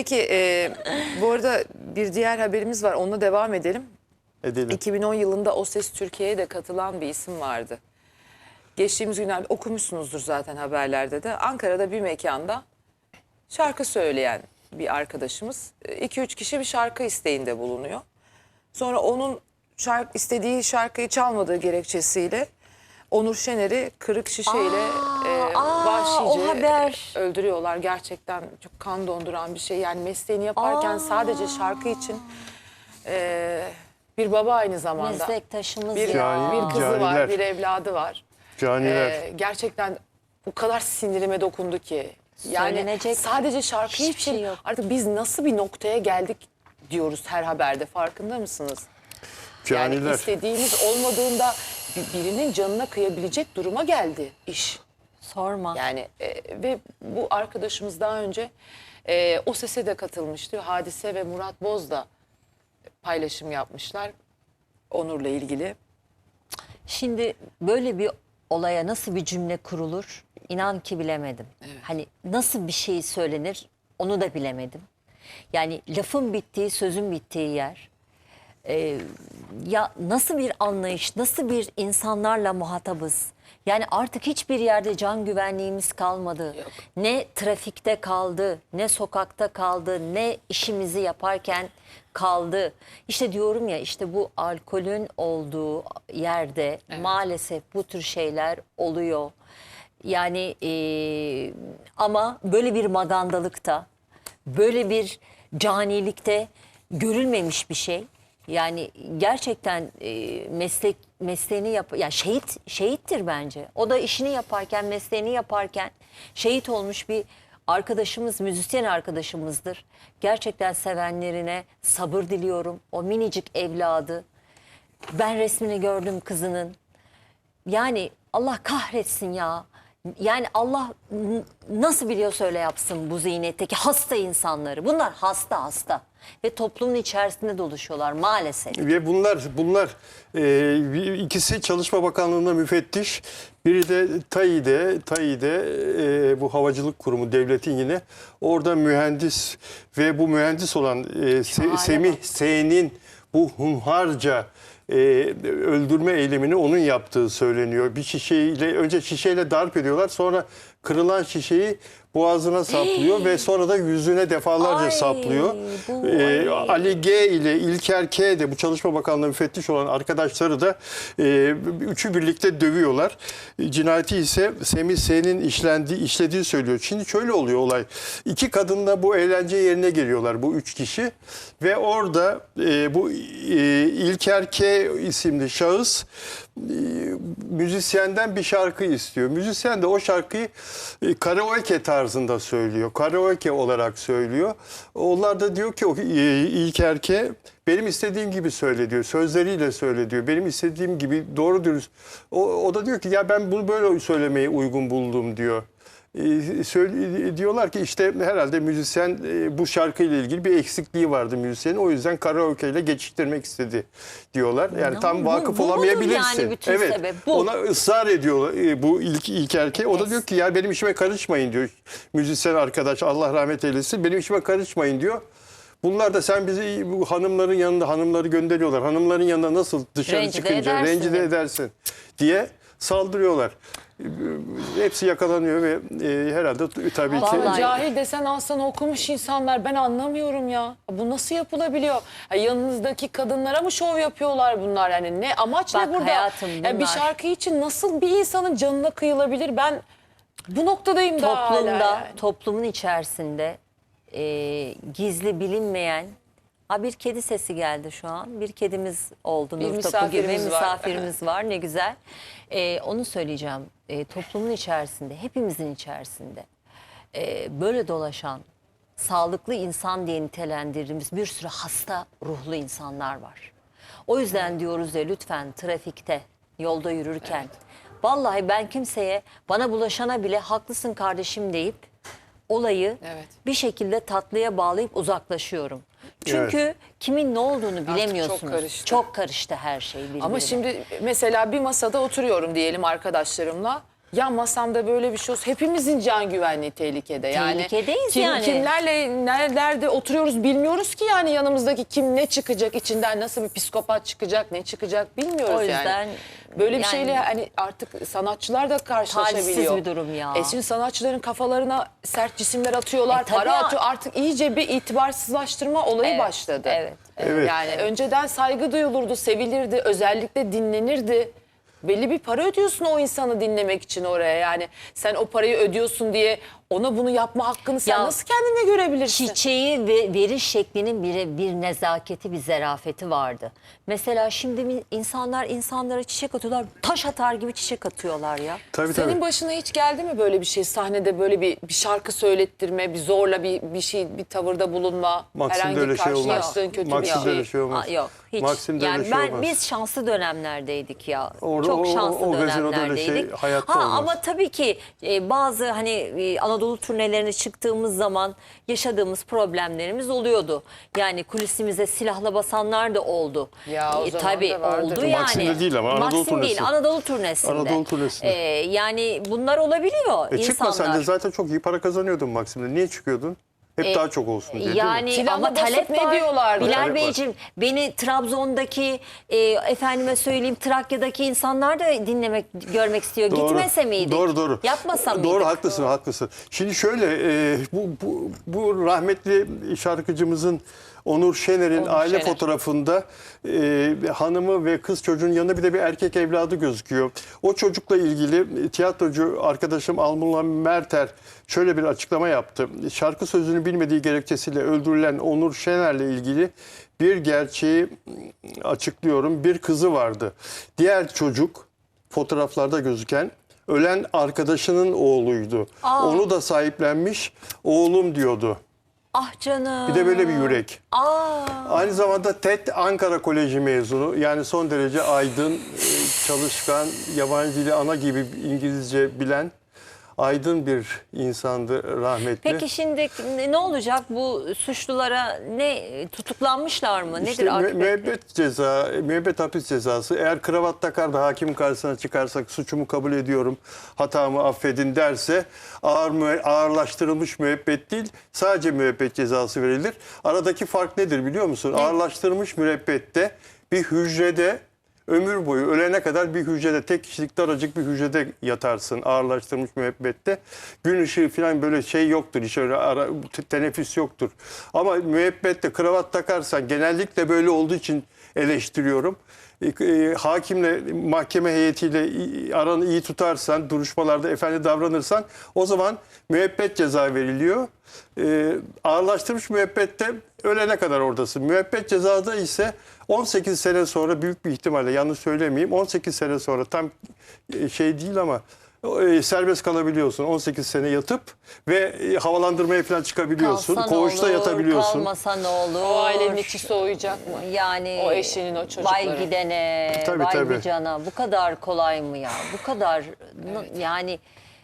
Peki e, bu arada bir diğer haberimiz var. Onunla devam edelim. Edelim. 2010 yılında O Ses Türkiye'ye de katılan bir isim vardı. Geçtiğimiz günlerde okumuşsunuzdur zaten haberlerde de. Ankara'da bir mekanda şarkı söyleyen bir arkadaşımız 2-3 kişi bir şarkı isteğinde bulunuyor. Sonra onun şarkı, istediği şarkıyı çalmadığı gerekçesiyle Onur Şener'i kırık şişeyle e, aa, vahşice o haber. öldürüyorlar. Gerçekten çok kan donduran bir şey. Yani mesleğini yaparken Aa. sadece şarkı için e, bir baba aynı zamanda. Meslektaşımız Bir, ya. Bir kızı caniler. var, bir evladı var. Caniler. Ee, gerçekten o kadar sinirime dokundu ki. Yani Söylenecek sadece şarkı hiçbir için şey yok. artık biz nasıl bir noktaya geldik diyoruz her haberde farkında mısınız? Yani Caniler. istediğimiz olmadığında bi- birinin canına kıyabilecek duruma geldi iş. Sorma. Yani e, ve bu arkadaşımız daha önce e, o sese de katılmıştı. Hadise ve Murat Boz da paylaşım yapmışlar Onur'la ilgili. Şimdi böyle bir olaya nasıl bir cümle kurulur inan ki bilemedim. Hani nasıl bir şey söylenir onu da bilemedim. Yani lafın bittiği sözün bittiği yer. Ee, ya nasıl bir anlayış, nasıl bir insanlarla muhatabız? Yani artık hiçbir yerde can güvenliğimiz kalmadı. Ne trafikte kaldı, ne sokakta kaldı, ne işimizi yaparken kaldı. İşte diyorum ya işte bu alkolün olduğu yerde maalesef bu tür şeyler oluyor. Yani eee, ama böyle bir magandalıkta, böyle bir canilikte görülmemiş bir şey. Yani gerçekten e, meslek mesleğini yap ya şehit şehittir bence. O da işini yaparken, mesleğini yaparken şehit olmuş bir arkadaşımız, müzisyen arkadaşımızdır. Gerçekten sevenlerine sabır diliyorum. O minicik evladı. Ben resmini gördüm kızının. Yani Allah kahretsin ya. Yani Allah nasıl biliyorsa öyle yapsın bu zihniyetteki hasta insanları. Bunlar hasta hasta ve toplumun içerisinde dolaşıyorlar maalesef. Ve bunlar bunlar e, ikisi Çalışma Bakanlığı'nda müfettiş. Biri de TAİ'de, TAİ'de e, bu havacılık kurumu devletin yine orada mühendis ve bu mühendis olan e, Se- Semih. S'nin bu hunharca e, öldürme eylemini onun yaptığı söyleniyor. Bir şişeyle önce şişeyle darp ediyorlar sonra kırılan şişeyi boğazına saplıyor ve sonra da yüzüne defalarca Ay, saplıyor. bu- E, ay. Ali G ile İlker K de bu Çalışma Bakanlığı müfettiş olan arkadaşları da e, üçü birlikte dövüyorlar. Cinayeti ise Semih S'nin işlendiği, işlediği söylüyor. Şimdi şöyle oluyor olay. İki kadın da bu eğlence yerine geliyorlar bu üç kişi ve orada e, bu e, İlker K isimli şahıs müzisyenden bir şarkı istiyor. Müzisyen de o şarkıyı e, karaoke tarzında söylüyor. Karaoke olarak söylüyor. Onlar da diyor ki e, ilk erkeğe benim istediğim gibi söyle diyor. Sözleriyle söyle diyor. Benim istediğim gibi doğru dürüst. O, o da diyor ki ya ben bunu böyle söylemeyi uygun buldum diyor. E, söyle, diyorlar ki işte herhalde müzisyen e, bu şarkıyla ilgili bir eksikliği vardı müzisyenin. O yüzden karaoke ile geçiştirmek istedi diyorlar. Yani Ne- tam vakıf bu olamayabilirsin. yani bütün evet. sebep? Bu. Ona ısrar ediyor e, bu ilk ilk erkeğe. O da diyor ki ya benim işime karışmayın diyor. Müzisyen arkadaş Allah rahmet eylesin. Benim işime karışmayın diyor. Bunlar da sen bizi bu hanımların yanında hanımları gönderiyorlar. Hanımların yanında nasıl dışarı Rencide çıkınca edersin rencide edersin diye saldırıyorlar. Hepsi yakalanıyor ve e, herhalde tabii ki Vallahi- Cahil desen alsan okumuş insanlar ben anlamıyorum ya. Bu nasıl yapılabiliyor? Ha, yanınızdaki kadınlara mı şov yapıyorlar bunlar? Yani ne amaç Bak ne burada? hayatım, Ya bir bunlar- şarkı için nasıl bir insanın canına kıyılabilir? Ben bu noktadayım daha hala Toplumda, yani. toplumun içerisinde e, gizli bilinmeyen Ha bir kedi sesi geldi şu an. Bir kedimiz oldu Bir Nur Topu gibi misafirimiz var. misafirimiz var. Ne güzel. E, onu söyleyeceğim. E, toplumun içerisinde, hepimizin içerisinde e, böyle dolaşan sağlıklı insan diye nitelendirdiğimiz bir sürü hasta ruhlu insanlar var. O yüzden diyoruz ya lütfen trafikte, yolda yürürken vallahi ben kimseye bana bulaşana bile haklısın kardeşim deyip olayı Evet. bir şekilde tatlıya bağlayıp uzaklaşıyorum. Çünkü kimin ne olduğunu bilemiyorsunuz. karıştı. Çok karıştı her şey birbirine. Ama şimdi mesela bir masada oturuyorum diyelim arkadaşlarımla. Ya masamda böyle bir şey olsa hepimizin can güvenliği tehlikede. Yani Tehlikedeyiz kim, yani. Kimlerle nerelerde oturuyoruz bilmiyoruz ki yani yanımızdaki kim ne çıkacak içinden nasıl bir psikopat çıkacak ne çıkacak bilmiyoruz O yüzden yani. Böyle bir yani- şeyle hani artık sanatçılar da karşılaşabiliyor. Talihsiz bir durum ya. E şimdi sanatçıların kafalarına sert cisimler atıyorlar, E tabii para ya. atıyor. Artık iyice bir itibarsızlaştırma olayı Evet, başladı. evet, evet. Yani önceden saygı duyulurdu, sevilirdi, özellikle dinlenirdi. Belli bir para ödüyorsun o insanı dinlemek için oraya. Yani sen o parayı ödüyorsun diye ona bunu yapma hakkını sen Ya, nasıl kendine görebilirsin? Çiçeği ve veriş şeklinin bir, bir nezaketi, bir zarafeti vardı. Mesela şimdi mi- insanlar insanlara çiçek atıyorlar, taş atar gibi çiçek atıyorlar ya. Tabii Senin tabii. başına hiç geldi mi böyle bir şey? Sahnede böyle bir, bir şarkı söylettirme, bir zorla bir bir şey, bir tavırda bulunma, Maksim'de herhangi öyle bir şey olmaz. karşılaştığın kötü bir Maksim'de şey. öyle şey olmaz. Aa, yok hiç. Maksim'de yani öyle şey ben olmaz. biz şanslı dönemlerdeydik ya. Orada Çok o- o- şanslı o öyle dönemlerdeydik. şey hayatta ha olmaz. ama tabii ki e, bazı hani e, Anadolu turnelerine çıktığımız zaman yaşadığımız problemlerimiz oluyordu. Yani kulisimize silahla basanlar da oldu. Ya o E, zaman tabii da vardı. oldu yani. Maksim'de değil ama Anadolu Maksim turnesi. Anadolu turnesinde. Anadolu turnesinde. E, yani bunlar olabiliyor E çıkma insanlar. sen de zaten çok iyi para kazanıyordun Maksim'de. Niye çıkıyordun? Hep E, daha çok olsun diye değil mi? Yani Silahla ama basıp talep ne var. diyorlardı? Bilal Talep var. Beyciğim beni Trabzon'daki e, efendime söyleyeyim Trakya'daki insanlar da dinlemek görmek istiyor. Gitmese miydik? Doğru doğru. Yapmasa mıydık? Doğru haklısın haklısın. Şimdi şöyle e, bu, bu, bu rahmetli şarkıcımızın Onur Şener'in Onur aile Şener. fotoğrafında e, hanımı ve kız çocuğun yanında bir de bir erkek evladı gözüküyor. O çocukla ilgili tiyatrocu arkadaşım Almula Merter şöyle bir açıklama yaptı. Şarkı sözünü bilmediği gerekçesiyle öldürülen Onur Şener'le ilgili bir gerçeği açıklıyorum. Bir kızı vardı. Diğer çocuk fotoğraflarda gözüken ölen arkadaşının oğluydu. Onu da sahiplenmiş oğlum diyordu. Ah canım. Bir de böyle bir yürek. Aa, Aynı zamanda TED Ankara Koleji mezunu. Yani son derece aydın, e, çalışkan, yabancı dili ana gibi İngilizce bilen aydın bir insandı rahmetli. peki şimdi ne- olacak bu suçlulara ne tutuklanmışlar mı? Nedir İşte mü- akıbet? müebbet ceza, müebbet hapis cezası. Eğer kravat takar da hakim karşısına çıkarsak suçumu kabul ediyorum, hatamı affedin derse ağır ağırlaştırılmış müebbet değil, sadece müebbet cezası verilir. Aradaki fark nedir biliyor musun? Ağırlaştırılmış müebbette bir hücrede ömür boyu ölene kadar bir hücrede tek kişilik daracık bir hücrede yatarsın ağırlaştırılmış müebbette. Gün ışığı falan böyle şey yoktur hiç öyle ara, teneffüs yoktur. Ama müebbette kravat takarsan genellikle böyle olduğu için eleştiriyorum. E, e, hakimle mahkeme heyetiyle aranı iyi tutarsan, duruşmalarda efendi davranırsan o zaman müebbet ceza veriliyor. E, ağırlaştırmış müebbette ölene kadar oradasın. Müebbet cezada ise 18 sene sonra büyük bir ihtimalle yanlış söylemeyeyim 18 sene sonra tam e, şey değil ama serbest kalabiliyorsun 18 sene yatıp ve e, havalandırmaya falan çıkabiliyorsun. Kalsa Koğuşta olur, yatabiliyorsun. Kalmasa ne olur? O ailenin içi soğuyacak mı? Yani O eşinin, o çocukların. Vay gidene, Tabii, vay tabii. cana. Bu kadar kolay mı ya? Bu kadar n- yani